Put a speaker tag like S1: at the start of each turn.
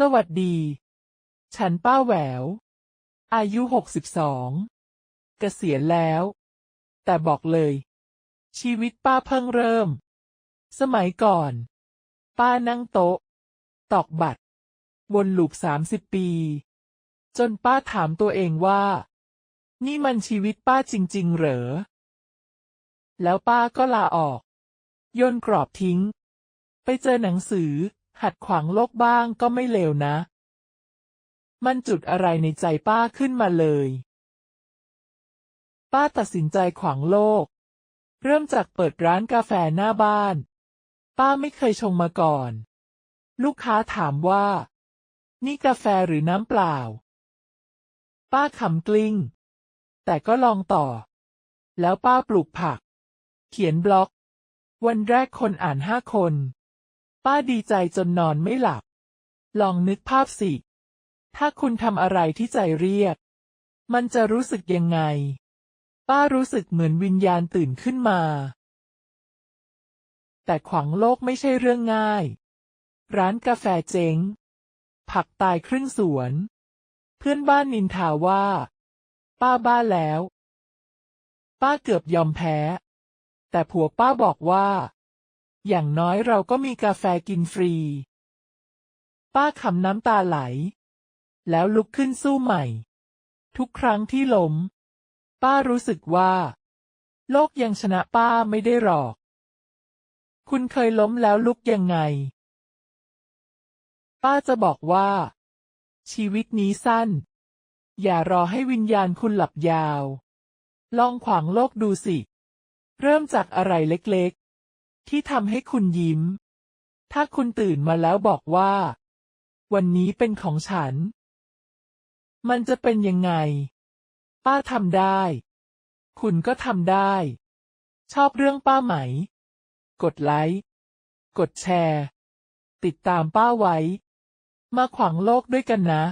S1: สวัสดี ฉันป้าแหวว อายุหกสิบสองเกษียณแล้ว แต่บอกเลย ชีวิตป้าเพิ่งเริ่ม สมัยก่อน ป้านั่งโต๊ะ ตอกบัตร วนลูปสามสิบปี จนป้าถามตัวเองว่า นี่มันชีวิตป้าจริง ๆ เหรอ แล้วป้าก็ลาออก โยนกรอบทิ้ง ไปเจอหนังสือ หัดขวางโลกบ้างก็ไม่เลวนะ มันจุดอะไรในใจป้าขึ้นมาเลย ป้าตัดสินใจขวางโลก เริ่มจากเปิดร้านกาแฟหน้าบ้าน ป้าไม่เคยชงมาก่อน ลูกค้าถามว่า นี่กาแฟหรือน้ำเปล่า ป้าขำกลิ้ง แต่ก็ลองต่อ แล้วป้าปลูกผัก เขียนบล็อก วันแรกคนอ่านห้าคน ป้าดีใจจนนอนไม่หลับ ลองนึกภาพสิ ถ้าคุณทำอะไรที่ใจเรียก มันจะรู้สึกยังไง ป้ารู้สึกเหมือนวิญญาณตื่นขึ้นมา แต่ขวางโลกไม่ใช่เรื่องง่าย ร้านกาแฟเจ๊ง ผักตายครึ่งสวน เพื่อนบ้านนินทาว่า ป้าบ้าแล้ว ป้าเกือบยอมแพ้ แต่ผัวป้าบอกว่า อย่างน้อยเราก็มีกาแฟกินฟรี ป้าขำน้ำตาไหล แล้วลุกขึ้นสู้ใหม่ ทุกครั้งที่ล้ม ป้ารู้สึกว่า โลกยังชนะป้าไม่ได้หรอก คุณเคยล้มแล้วลุกยังไง ป้าจะบอกว่า ชีวิตนี้สั้น อย่ารอให้วิญญาณคุณหลับยาว ลองขวางโลกดูสิ เริ่มจากอะไรเล็กๆ ที่ทำให้คุณยิ้ม ถ้าคุณตื่นมาแล้วบอกว่า วันนี้เป็นของฉัน มันจะเป็นยังไง ป้าทำได้ คุณก็ทำได้ ชอบเรื่องป้าไหม กดไลค์ กดแชร์ ติดตามป้าไว้ มาขวางโลกด้วยกันนะ